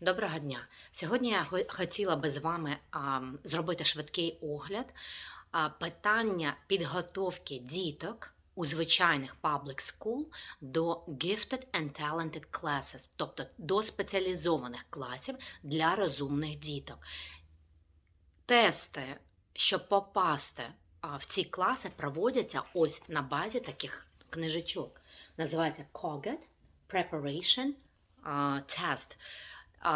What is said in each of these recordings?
Доброго дня. Сьогодні я хотіла би з вами а, зробити швидкий огляд а, питання підготовки діток у звичайних public school до Gifted and Talented Classes, тобто до спеціалізованих класів для розумних діток. Тести, щоб попасти в ці класи, проводяться ось на базі таких книжечок. Називається COGET Preparation Test.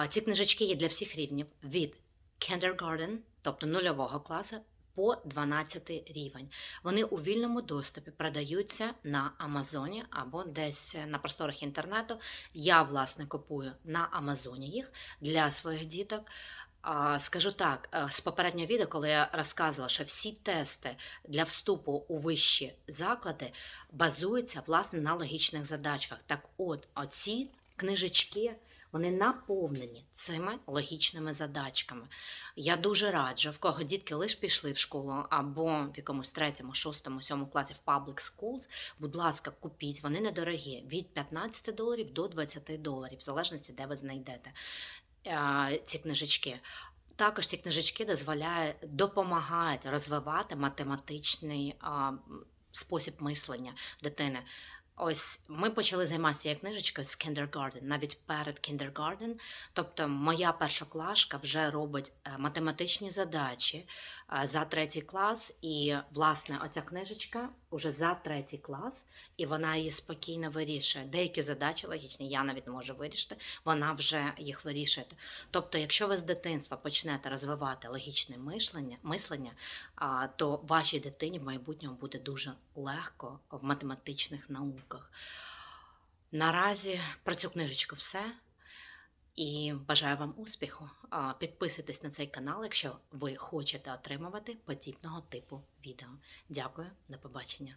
Ці книжечки є для всіх рівнів від kindergarten, тобто нульового класу, по 12 рівень. Вони у вільному доступі продаються на Амазоні або десь на просторах інтернету. Я, власне, купую на Амазоні їх для своїх діток. Скажу так, е, з попереднього відео, коли я розказувала, що всі тести для вступу у вищі заклади базуються власне на логічних задачках. Так от, оці книжечки вони наповнені цими логічними задачками. Я дуже раджу, в кого дітки лише пішли в школу або в якомусь третьому, шостому, сьомому класі в public schools, будь ласка, купіть, вони недорогі від 15 доларів до 20 доларів, в залежності, де ви знайдете е, ці книжечки. Також ці книжечки дозволяють, допомагають розвивати математичний спосіб мислення дитини. Ось ми почали займатися як книжечкою з kindergarten, навіть перед kindergarten. Тобто моя першоклашка вже робить е, математичні задачі е, за третій клас, і власне оця книжечка вже за третій клас, і вона її спокійно вирішує. Деякі задачі логічні, я навіть не можу вирішити, вона вже їх вирішує. Тобто, якщо ви з дитинства почнете розвивати логічне мишлення, мислення, то вашій дитині в майбутньому буде дуже легко в математичних науках. Наразі про цю книжечку все. І бажаю вам успіху. Підписуйтесь на цей канал, якщо ви хочете отримувати подібного типу відео. Дякую, до побачення.